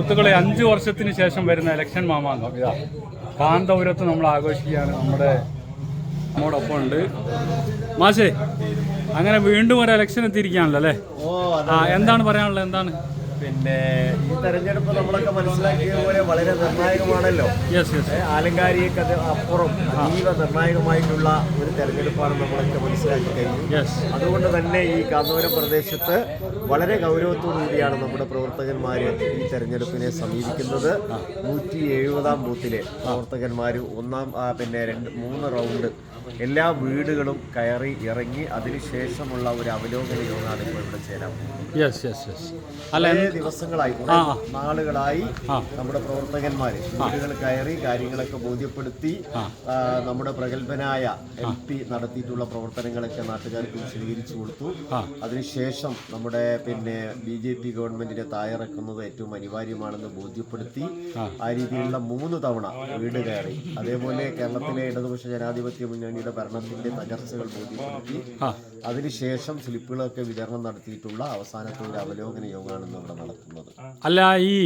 സുഹൃത്തുക്കളെ അഞ്ച് വർഷത്തിന് ശേഷം വരുന്ന ഇലക്ഷൻ മാമാങ്കം. ഇതാ. കാന്തപുരത്ത് നമ്മൾ ആഘോഷിക്കുകയാണ്. നമ്മുടെ നമ്മോടൊപ്പം ഉണ്ട്. മാഷേ അങ്ങനെ വീണ്ടും ഒരു ഇലക്ഷൻ എത്തിയിരിക്കുകയാണല്ലോ അല്ലേ? ഓ ആ എന്താണ് പറയാനുള്ളത്? എന്താണ്? പിന്നെ ഈ തെരഞ്ഞെടുപ്പ് നമ്മളൊക്കെ മനസ്സിലാക്കിയതുപോലെ വളരെ നിർണായകമാണല്ലോ. ആലങ്കാരിയൊക്കെ അപ്പുറം അതീവ നിർണായകമായിട്ടുള്ള ഒരു തെരഞ്ഞെടുപ്പാണ് നമ്മളൊക്കെ മനസ്സിലാക്കി കഴിഞ്ഞു. അതുകൊണ്ട് തന്നെ ഈ കാന്തപുരം പ്രദേശത്ത് വളരെ ഗൗരവത്തോടുകൂടിയാണ് നമ്മുടെ പ്രവർത്തകന്മാർ ഈ തെരഞ്ഞെടുപ്പിനെ സമീപിക്കുന്നത്. നൂറ്റി എഴുപതാം ബൂത്തിലെ പ്രവർത്തകന്മാർ ഒന്നാം പിന്നെ രണ്ട് മൂന്ന് റൗണ്ട് എല്ലാ വീടുകളും കയറി ഇറങ്ങി അതിനുശേഷമുള്ള ഒരു അവലോകന യോഗമാണ് ഇപ്പോൾ ഇവിടെ ചേരാൻ യെസ് യെസ് യെസ് അല്ല ദിവസങ്ങളായി നാളുകളായി നമ്മുടെ പ്രവർത്തകന്മാർ വീടുകൾ കയറി കാര്യങ്ങളൊക്കെ ബോധ്യപ്പെടുത്തി നമ്മുടെ പ്രഗത്ഭനായ എം പി നടത്തിയിട്ടുള്ള പ്രവർത്തനങ്ങളൊക്കെ നാട്ടുകാർക്ക് വിശദീകരിച്ചു കൊടുത്തു. അതിനുശേഷം നമ്മുടെ പിന്നെ ബി ജെ പി ഗവൺമെന്റിനെ താഴെറക്കുന്നത് ഏറ്റവും അനിവാര്യമാണെന്ന് ബോധ്യപ്പെടുത്തി ആ. രീതിയിലുള്ള മൂന്ന് തവണ വീട് കയറി. അതേപോലെ കേരളത്തിലെ ഇടതുപക്ഷ ജനാധിപത്യ മുന്നണിയുടെ ഭരണത്തിന്റെ തകർച്ചകൾ ബോധ്യപ്പെടുത്തി. അതിനുശേഷം സ്ലിപ്പുകളൊക്കെ വിതരണം നടത്തിയിട്ടുള്ള അവസാനത്തെ ഒരു അവലോകന യോഗമാണ് ഇവിടെ നടത്തുന്നത്. അല്ല ഈ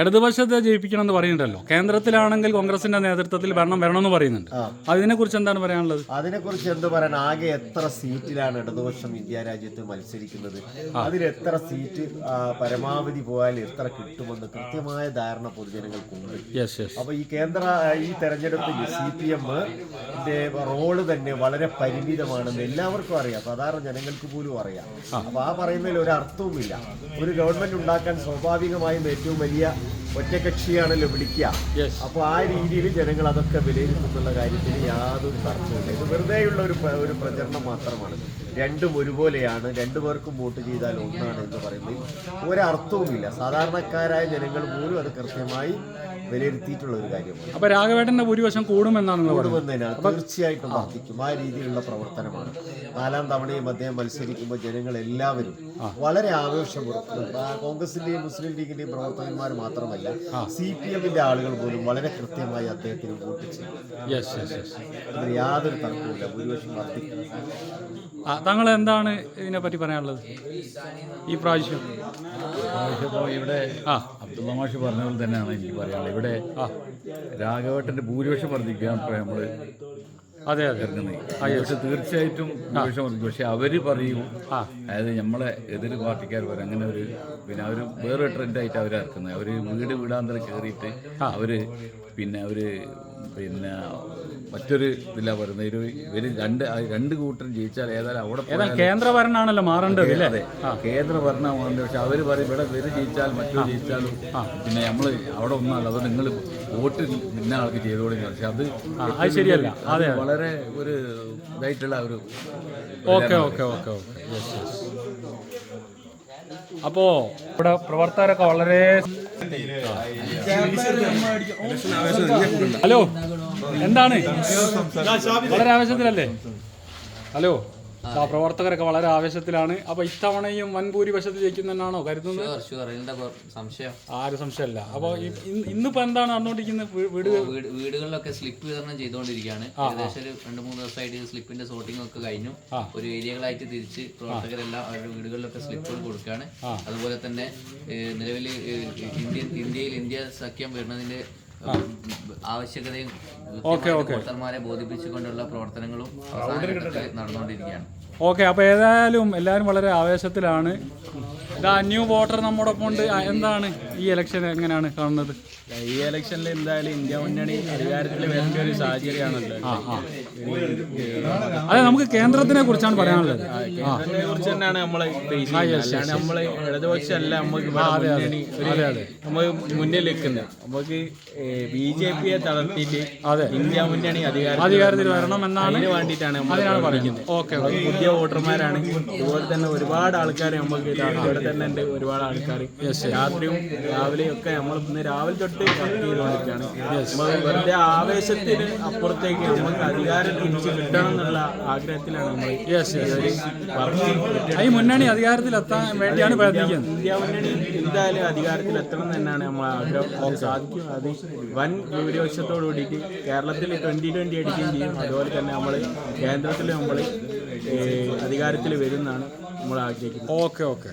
ഇടതുപക്ഷത്തെ ജയിപ്പിക്കണം എന്ന് പറയുന്നുണ്ടല്ലോ. കേന്ദ്രത്തിലാണെങ്കിൽ കോൺഗ്രസിന്റെ നേതൃത്വത്തിൽ ഭരണം വരണമെന്ന് പറയുന്നുണ്ട്. അതിനെക്കുറിച്ച് എന്താണ് പറയാനുള്ളത്? അതിനെക്കുറിച്ച് എന്ത് പറയാൻ? ആകെ എത്ര സീറ്റിലാണ് ഇടതുപക്ഷം ഇന്ത്യ രാജ്യത്ത് മത്സരിക്കുന്നത്? അതിൽ എത്ര സീറ്റ് പരമാവധി പോയാൽ എത്ര കിട്ടുമെന്ന് കൃത്യമായ ധാരണ പൊതുജനങ്ങൾക്കുണ്ട്. അപ്പൊ ഈ കേന്ദ്ര ഈ തെരഞ്ഞെടുപ്പിൽ സി പി എം റോൾ തന്നെ വളരെ പരിമിതമാണെന്ന് എല്ലാവർക്കും അറിയാം. സാധാരണ ജനങ്ങൾക്ക് പോലും അറിയാം. അപ്പൊ ആ പറയുന്നതിൽ ഒരു അർത്ഥവുമില്ല. ഒരു ഗവൺമെന്റ് ഉണ്ടാക്കാൻ സ്വാഭാവികമായും ഏറ്റവും വലിയ ഒറ്റകക്ഷിയാണല്ലോ വിളിക്കുക അപ്പൊ അപ്പോൾ ആ രീതിയിൽ ജനങ്ങൾ അതൊക്കെ വിലയിരുത്തുന്നുള്ള കാര്യത്തിൽ യാതൊരു തർക്കമില്ല ഇത് വെറുതെയുള്ള ഒരു ഒരു പ്രചരണം മാത്രമാണ്. രണ്ടും ഒരുപോലെയാണ്. രണ്ടു പേർക്കും വോട്ട് ചെയ്താൽ ഒന്നാണ് എന്ന് പറയുന്നത്. ഒരർത്ഥവുമില്ല. സാധാരണക്കാരായ ജനങ്ങൾ പോലും അത് കൃത്യമായി വിലയിരുത്തിയിട്ടുള്ള ഒരു കാര്യമാണ്. അപ്പൊ രാഘവേട്ടന്റെ ഭൂരിപക്ഷം കൂടുമെന്നാണ് നിങ്ങൾ പറയുന്നത് കൂടുമെന്നതിനാണ് തീർച്ചയായിട്ടും വർദ്ധിക്കും ആ രീതിയിലുള്ള പ്രവർത്തനമാണ്. നാലാം തവണയും അദ്ദേഹം മത്സരിക്കുമ്പോൾ ജനങ്ങൾ എല്ലാവരും വളരെ ആവേശപൂർവം കോൺഗ്രസിന്റെയും മുസ്ലിം ലീഗിന്റെയും പ്രവർത്തകന്മാർ മാത്രമല്ല സി പി എമ്മിന്റെ ആളുകൾ പോലും വളരെ കൃത്യമായി അദ്ദേഹത്തിന് വോട്ട് ചെയ്യും യാതൊരു തർക്കവുമില്ല. ഭൂരിപക്ഷം വർദ്ധിക്കും താങ്കൾ എന്താണ് ഇതിനെ പറ്റി പറയാനുള്ളത്? ഈ പ്രാവശ്യം. ഇവിടെ ആ. അബ്ദുള്ള മാഷ് പറഞ്ഞ പോലെ തന്നെയാണ് എനിക്ക് പറയാനുള്ളത്. ഇവിടെ ആ. രാഘവേട്ടന്റെ ഭൂരിപക്ഷം വർദ്ധിക്കാൻ നമ്മൾ അതെ അതെ. പക്ഷെ തീർച്ചയായിട്ടും ഭൂരിപക്ഷം വർദ്ധിക്കും. പക്ഷെ അവർ പറയും അതായത് നമ്മളെ എതിർ പാർട്ടിക്കാർ പറയും അങ്ങനെ ഒരു പിന്നെ അവർ വേറെ ട്രെൻഡായിട്ട് അവർ ഇറക്കുന്നത്. അവർ വീട് വീടാന്തരം കയറിയിട്ട് അവർ പിന്നെ അവർ പിന്നെ മറ്റൊരു ഇതിലാ പറയുന്നത് ഒരു ഇവർ രണ്ട് രണ്ട് കൂട്ടരും ജയിച്ചാൽ ഏതായാലും അവിടെ കേന്ദ്ര ഭരണമാണല്ലോ മാറേണ്ടത് അതെ കേന്ദ്ര ഭരണമാണ് പക്ഷെ അവർ പറയും ഇവിടെ ഇവർ ജയിച്ചാൽ മറ്റൊരു ജയിച്ചാലും പിന്നെ നമ്മൾ അവിടെ ഒന്നാണ് അത് നിങ്ങൾ വോട്ട് ഇന്ന ആൾക്ക് ചെയ്തോളി. പക്ഷെ അത് ശരിയല്ല. അതെ വളരെ ഒരു ഇതായിട്ടുള്ള ഒരു okay okay okay okay. Yes yes അപ്പോ ഇവിടെ പ്രവർത്തകരൊക്കെ വളരെ ഹലോ എന്താണ്? വളരെ ആവേശത്തിലല്ലേ? ഹലോ? പ്രവർത്തകരൊക്കെ വളരെ ആവേശത്തിലാണ്. അപ്പൊ ഇത്തവണയും വൻ ഭൂരിപക്ഷത്തിൽ ജയിക്കുന്നതെന്നാണോ കരുതുന്നത്? ഷുവർ ഷുവർ എന്താ സംശയം? ആരും സംശയമല്ല. അപ്പൊ ഇന്നിപ്പോ എന്താണ് നടന്നുകൊണ്ടിരിക്കുന്നത്? വീ- വീട് വീട് വീടുകളിലൊക്കെ സ്ലിപ്പ് വിതരണം ചെയ്തുകൊണ്ടിരിക്കുകയാണ്. ഏകദേശം ഒരു രണ്ട് മൂന്ന് ദിവസമായിട്ട് സ്ലിപ്പിന്റെ സോർട്ടിംഗ് ഒക്കെ കഴിഞ്ഞു. ഒരു ഏരിയകളായിട്ട് തിരിച്ച് പ്രവർത്തകരെല്ലാം അവരുടെ വീടുകളിലൊക്കെ സ്ലിപ്പുകൾ കൊടുക്കുകയാണ്. അതുപോലെ തന്നെ നിലവിൽ ഇന്ത്യ ഇന്ത്യയിൽ ഇന്ത്യ സഖ്യം വരുന്നതിന്റെ ആവശ്യകതയും വോട്ടർമാരെ ബോധിപ്പിച്ചുകൊണ്ടുള്ള പ്രവർത്തനങ്ങളും നടന്നുകൊണ്ടിരിക്കുകയാണ്. ഓക്കെ അപ്പോൾ ഏതായാലും എല്ലാവരും വളരെ ആവേശത്തിലാണ് ഇതാ ന്യൂ വോട്ടർ നമ്മോടൊപ്പം ഉണ്ട്. ആ, എന്താണ് ഈ ഇലക്ഷൻ എങ്ങനെയാണ് കാണുന്നത്? ഈ ഇലക്ഷനിൽ എന്തായാലും ഇന്ത്യ മുന്നണി അധികാരത്തിൽ വരേണ്ട ഒരു സാഹചര്യമാണല്ലോ. ആ ആ. അതെ നമുക്ക് കേന്ദ്രത്തിനെ കുറിച്ചാണ് പറയാനുള്ളത്. കേന്ദ്രത്തെ കുറിച്ച് തന്നെയാണ് നമ്മൾ ഫേസ് ചെയ്യുന്നത് അല്ലാണ്ട് നമ്മൾ ഇടതുപക്ഷമല്ല നമുക്ക് ഇവിടെ മുന്നണി ഒരു നമ്മൾ മുന്നിൽ നിൽക്കുന്നത് നമുക്ക് ബി ജെ പിയെ തളർത്തിയിട്ട് ഇന്ത്യ മുന്നണി അധികാരം അധികാരത്തിൽ വരണം. എന്നാണ് അതിന് വേണ്ടിയിട്ടാണ് നമ്മൾ അതിനാണ് പറയുന്നത്. ഓക്കെ നമ്മൾ പുതിയ വോട്ടർമാരാണ്. അതുപോലെ തന്നെ ഒരുപാട് ആൾക്കാർ നമുക്ക് ഇവിടെ തന്നെ ഉണ്ട് ഒരുപാട് ആൾക്കാർ രാത്രിയും രാവിലെയും ഒക്കെ നമ്മൾ ഇന്ന് രാവിലെ തൊട്ട് വർക്ക് ചെയ്തുകൊണ്ടിരിക്കുകയാണ്. വെറുതെ ആവേശത്തിന് അപ്പുറത്തേക്ക് നമുക്ക് അധികാരം തിരിച്ചു കിട്ടണം എന്നുള്ള ആഗ്രഹത്തിലാണ് നമ്മൾ ഈ മുന്നണി അധികാരത്തിൽ എത്താൻ വേണ്ടിയാണ് പ്രയത്നിക്കുന്നത്. ഇന്ത്യ മുന്നണി എന്തായാലും അധികാരത്തിൽ എത്തണം തന്നെയാണ് നമ്മൾ ആഗ്രഹം. സാധിക്കും. അത് വൻ ഭൂരിപക്ഷത്തോടു കൂടിയിട്ട് കേരളത്തിൽ ട്വന്റി ട്വന്റി അടിക്കുകയും ചെയ്യും. അതുപോലെ തന്നെ നമ്മൾ കേന്ദ്രത്തിൽ നമ്മൾ അധികാരത്തിൽ വരുന്നതാണ് നമ്മൾ ആഗ്രഹിക്കുന്നത്. Okay okay